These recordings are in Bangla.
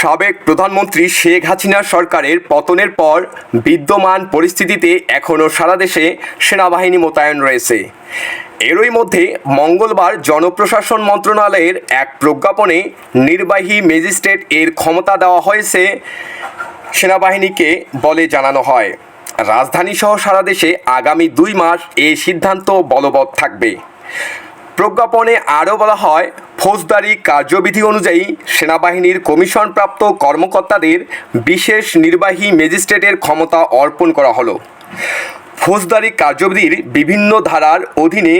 সাবেক প্রধানমন্ত্রী শেখ হাসিনা সরকারের পতনের পর বিদ্যমান পরিস্থিতিতে এখনও সারা দেশে সেনাবাহিনী মোতায়েন রয়েছে। এরই মধ্যে মঙ্গলবার জনপ্রশাসন মন্ত্রণালয়ের এক প্রজ্ঞাপনে নির্বাহী ম্যাজিস্ট্রেট এর ক্ষমতা দেওয়া হয়েছে সেনাবাহিনীকে বলে জানানো হয়। রাজধানী সহ সারা দেশে আগামী দুই মাস এই সিদ্ধান্ত বলবৎ থাকবে। প্রজ্ঞাপনে আরও বলা হয় ফৌজদারি কার্যবিধি অনুযায়ী সেনাবাহিনীর কমিশনপ্রাপ্ত কর্মকর্তাদের বিশেষ নির্বাহী ম্যাজিস্ট্রেটের ক্ষমতা অর্পণ করা হলো। ফৌজদারি কার্যবিধির বিভিন্ন ধারার অধীনে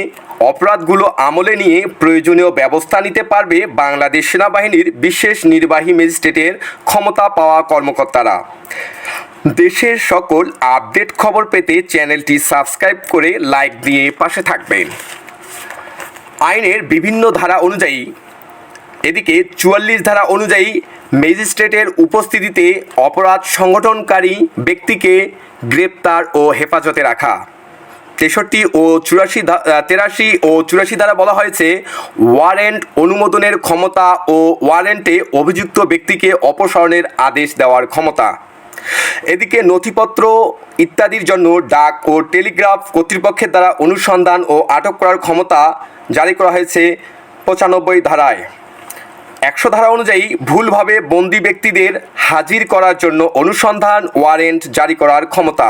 অপরাধগুলো আমলে নিয়ে প্রয়োজনীয় ব্যবস্থা নিতে পারবে বাংলাদেশ সেনাবাহিনীর বিশেষ নির্বাহী ম্যাজিস্ট্রেটের ক্ষমতা পাওয়া কর্মকর্তারা। দেশের সকল আপডেট খবর পেতে চ্যানেলটি সাবস্ক্রাইব করে লাইক দিয়ে পাশে থাকবেন। আইনের বিভিন্ন ধারা অনুযায়ী, এদিকে চুয়াল্লিশ ধারা অনুযায়ী ম্যাজিস্ট্রেটের উপস্থিতিতে অপরাধ সংগঠনকারী ব্যক্তিকে গ্রেপ্তার ও হেফাজতে রাখা। তেষট্টি ও চুরাশি তেরাশি ও চুরাশি দ্বারা বলা হয়েছে, ওয়ারেন্ট অনুমোদনের ক্ষমতা ও ওয়ারেন্টে অভিযুক্ত ব্যক্তিকে অপসারণের আদেশ দেওয়ার ক্ষমতা। এদিকে নথিপত্র ইত্যাদির জন্য ডাক ও টেলিগ্রাফ কর্তৃপক্ষের দ্বারা অনুসন্ধান ও আটক করার ক্ষমতা জারি করা হয়েছে পঁচানব্বই ধারায়। একশো ধারা অনুযায়ী ভুলভাবে বন্দি ব্যক্তিদের হাজির করার জন্য অনুসন্ধান ওয়ারেন্ট জারি করার ক্ষমতা।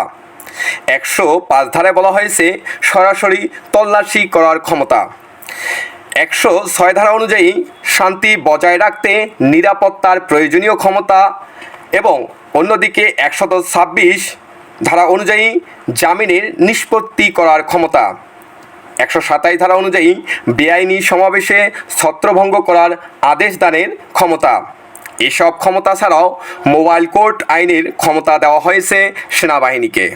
একশো পাঁচ ধারায় বলা হয়েছে সরাসরি তল্লাশি করার ক্ষমতা। একশো ছয় ধারা অনুযায়ী শান্তি বজায় রাখতে নিরাপত্তার প্রয়োজনীয় ক্ষমতা এবং অন্যদিকে একশত ছাব্বিশ ধারা অনুযায়ী জামিনের নিষ্পত্তি করার ক্ষমতা। একশো সাতাশ ধারা অনুযায়ী বেআইনি সমাবেশে ছত্রভঙ্গ করার আদেশ দানের ক্ষমতা। এসব ক্ষমতা ছাড়াও মোবাইল কোর্ট আইনের ক্ষমতা দেওয়া হয়েছে সেনাবাহিনীকে।